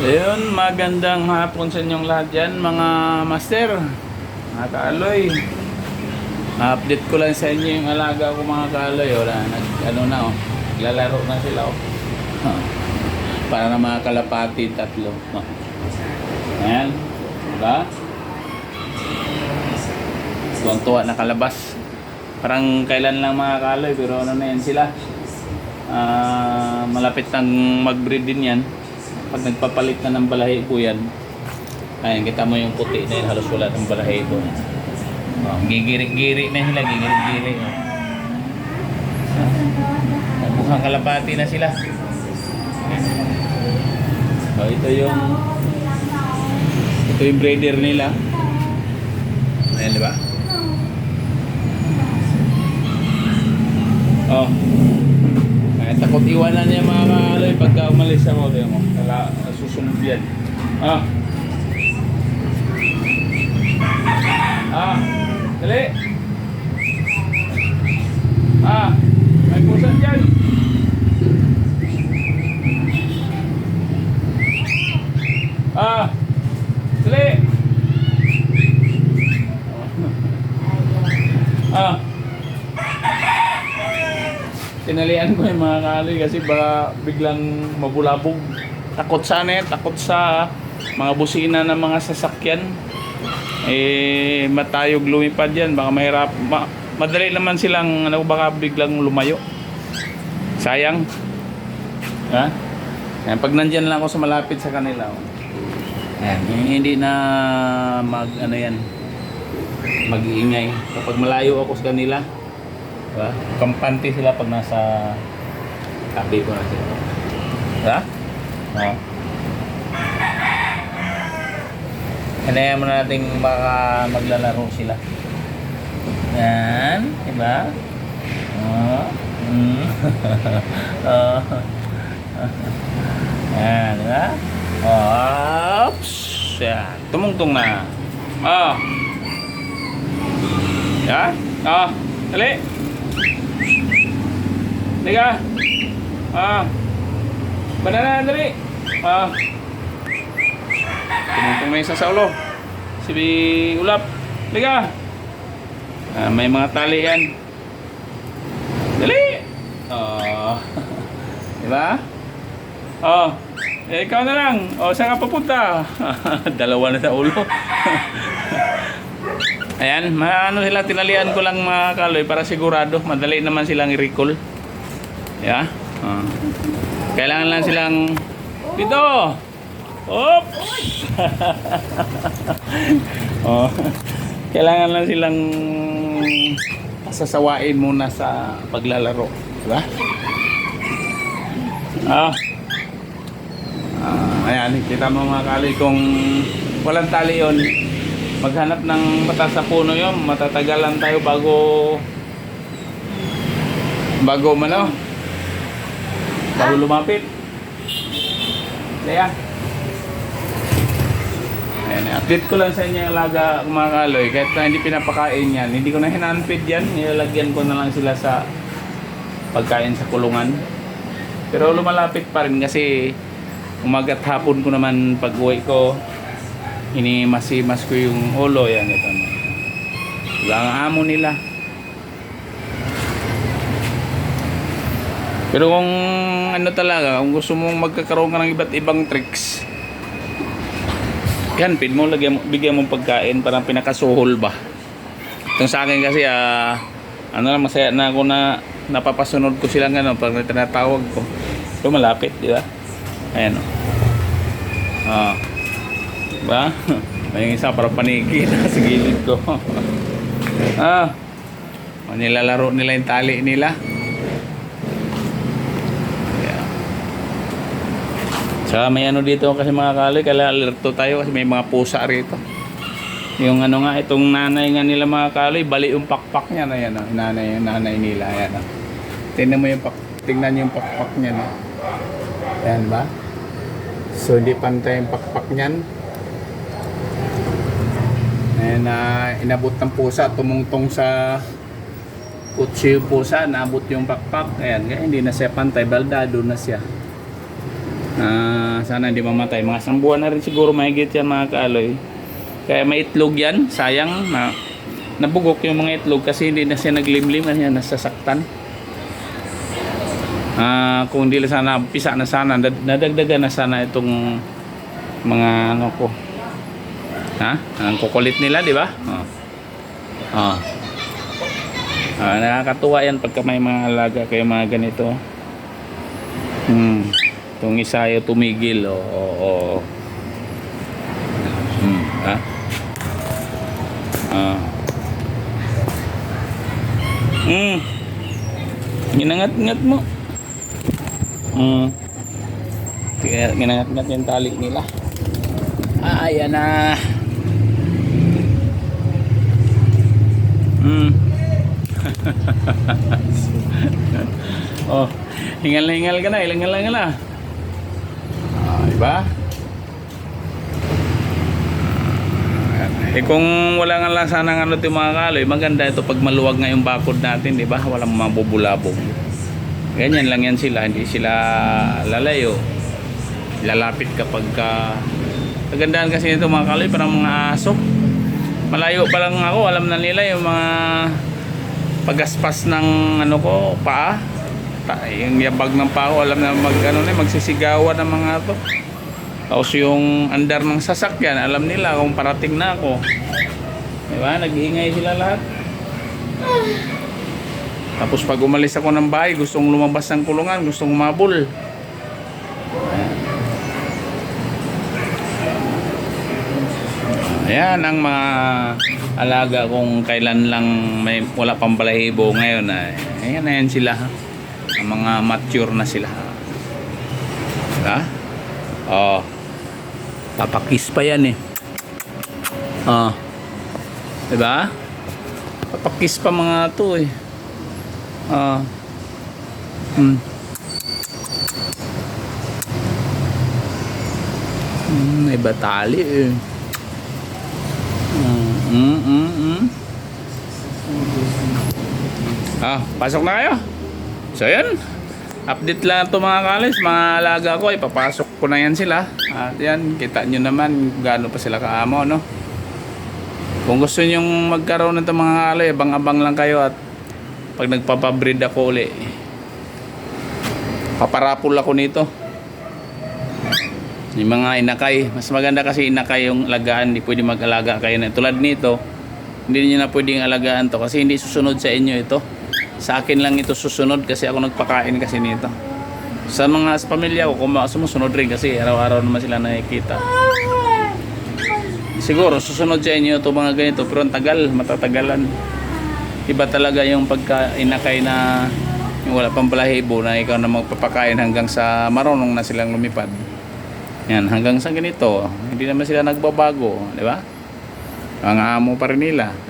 Ayun, magandang hapon sa inyong lahat dyan, mga master, mga kaaloy. Na-update ko lang sa inyo yung alaga ko mga kaaloy. Wala, nag, ano na oh, lalaro na sila oh. Para na mga kalapati tatlo. No? Ayan, diba? Tuwang-tuwa na kalabas. Parang kailan lang mga kaaloy, pero ano na yan sila. Ah, malapit nang mag-breed din yan. Pag nagpapalit na ng balahi po yan, ayan, kita mo yung puti na yun, halos wala ng balahi doon. Oh, gigirik-girik na sila, gigirik-girik. Oh. Kalapati na sila. So, ito yung ito yung breeder nila. Ayan, di ba? Oh. Takot iwanan niya mga kaloy pagka umalis ako. Di mo, kala susunod yan. Ah. Ah. Dali. Ah. May pusan dyan. Ah. Dali. Ah. Tinalian ko yung mga kaloy kasi baka biglang mabulabog. Takot sa ano takot sa mga busina ng mga sasakyan. Eh, matayog lumipad yan. Baka mahirap. Ma madali naman silang, ano, baka biglang lumayo. Sayang. Ha? Ayan, pag nandyan lang ako sa malapit sa kanila. oh. Ayan, hindi na mag, ano yan, mag-iingay. Kapag malayo ako sa kanila, Diba? Kampante sila pag nasa tabi ko na sila. Diba? Oo. Kanayan muna natin baka maglalaro sila. Yan. Diba? Oo. Mm. Oo. Yan. Diba? Oops. Yan. Tumungtong na. Oh. Yan. Oh. Dali. Liga. Ah. Banana, dali. Ah. Tumutong na isa sa ulo. Si Ulap. Liga. Ah, may mga tali yan. Dali. Oh. diba? Oh. Eh, ikaw na lang. Oh, saan ka papunta? Dalawa na sa ulo. Ayan, maano sila, tinalian ko lang mga kaloy para sigurado. Madali naman silang i-recall. Yeah. Ah. Kailangan lang silang dito. Oops. oh. Kailangan lang silang sasawain muna sa paglalaro, di ba? Ah. Ah, ayan, kita mo mga kaloy kung walang tali yon maghanap ng mata sa puno yon matatagalan tayo bago bago mano bago lumapit. Kaya ayan update ko lang sa inyo yung alaga mga kaloy. Kahit na hindi pinapakain yan hindi ko na hinanpid yan. Nilalagyan ko na lang sila sa pagkain sa kulungan. Pero lumalapit pa rin kasi umagat hapon ko naman pag uwi ko inimasimas ko yung ulo. Yan ito. Wala ang amo nila pero kung ano talaga kung gusto mong magkakaroon ka ng iba't ibang tricks yan pin mo lagyan mo bigyan mo pagkain parang pinakasuhol ba itong sa akin kasi ah ano lang masaya na ako na napapasunod ko silang ano pag tinatawag ko so malapit di ba ayan o ah Diba? May isa para paniki na sa gilid ko. ah. Nilalaro nila yung tali nila. Saka may ano dito kasi mga kaloy, kaya alerto tayo kasi may mga pusa rito. Yung ano nga, itong nanay nga nila mga kaloy, bali yung pakpak niya na yan. Oh. Nanay, nanay nila. Ayan, oh. Tingnan mo yung pak, tingnan yung pakpak niya. No? Ayan ba? So, hindi pantay yung pakpak niyan. Ayan na inabot ng pusa, tumungtong sa kutsi yung pusa, naabot yung pakpak. Ayan, hindi na siya pantay, baldado na siya. Ah, sana hindi mamatay. Mga isang buwan na rin siguro mahigit yan mga kaaloy. Kaya may itlog yan. Sayang na nabugok yung mga itlog kasi hindi na siya naglimlim na siya nasasaktan. Ah, kung hindi sana pisa na sana nadagdagan na sana itong mga ano ko. Ha? Ang kukulit nila, di ba? Oh. Oh. Ah, nakakatuwa yan pagka may mga alaga kayo mga ganito. Hmm. Itong isa yung tumigil. O, o, o. Hmm. Ha? Ah. Hmm. Ginangat-ngat mo. Hmm. Kaya ginangat-ngat yung tali nila. Ah, ayan na. Hmm. oh, hingal na hingal ka na, hingal na hingal na. Ah, diba? Eh kung wala nga lang sana ng ano yung mga kaloy, maganda ito pag maluwag nga yung bakod natin, di ba? Walang mabubulabog. Ganyan lang yan sila, hindi sila lalayo. Lalapit kapag ka... Kagandahan kasi nito mga kaloy, parang mga aso. Malayo pa lang ako, alam na nila yung mga pagaspas ng ano ko, paa. Ta- yung yabag ng paa ko, alam na mag, ano, na, magsisigawan ng mga to. Tapos yung andar ng sasakyan, alam nila kung parating na ako. Diba? Nag-iingay sila lahat. Tapos pag umalis ako ng bahay, gustong lumabas ng kulungan, gustong umabol. Ayan ang mga alaga kung kailan lang may wala pang balahibo ngayon. Ay, ayan na yan sila. Ha. Mga mature na sila. Diba? Oh. Papakis pa yan eh. Oh. Diba? Papakis pa mga to eh. Oh. Hmm. Hmm, may batali eh. Mm, mm, mm. Ah, pasok na kayo. So yan. Update lang ito mga kalis. Mga alaga ko, ipapasok ko na yan sila. At yan, kita nyo naman gaano pa sila kaamo, no? Kung gusto nyo magkaroon nito mga kalay, abang-abang lang kayo at pag nagpapabreed ako uli, paparapol ako nito. Yung mga inakay, mas maganda kasi inakay yung alagaan, hindi pwede mag-alaga kayo na tulad nito. Hindi niyo na pwedeng alagaan to kasi hindi susunod sa inyo ito. Sa akin lang ito susunod kasi ako nagpakain kasi nito. Sa mga sa pamilya ko, kung sumusunod rin kasi araw-araw naman sila nakikita. Siguro susunod sa inyo ito mga ganito pero ang tagal, matatagalan. Iba talaga yung pagka inakay na yung wala pang balahibo na ikaw na magpapakain hanggang sa marunong na silang lumipad. Yan, hanggang sa ganito, hindi naman sila nagbabago, di ba? Ang amo pa rin nila.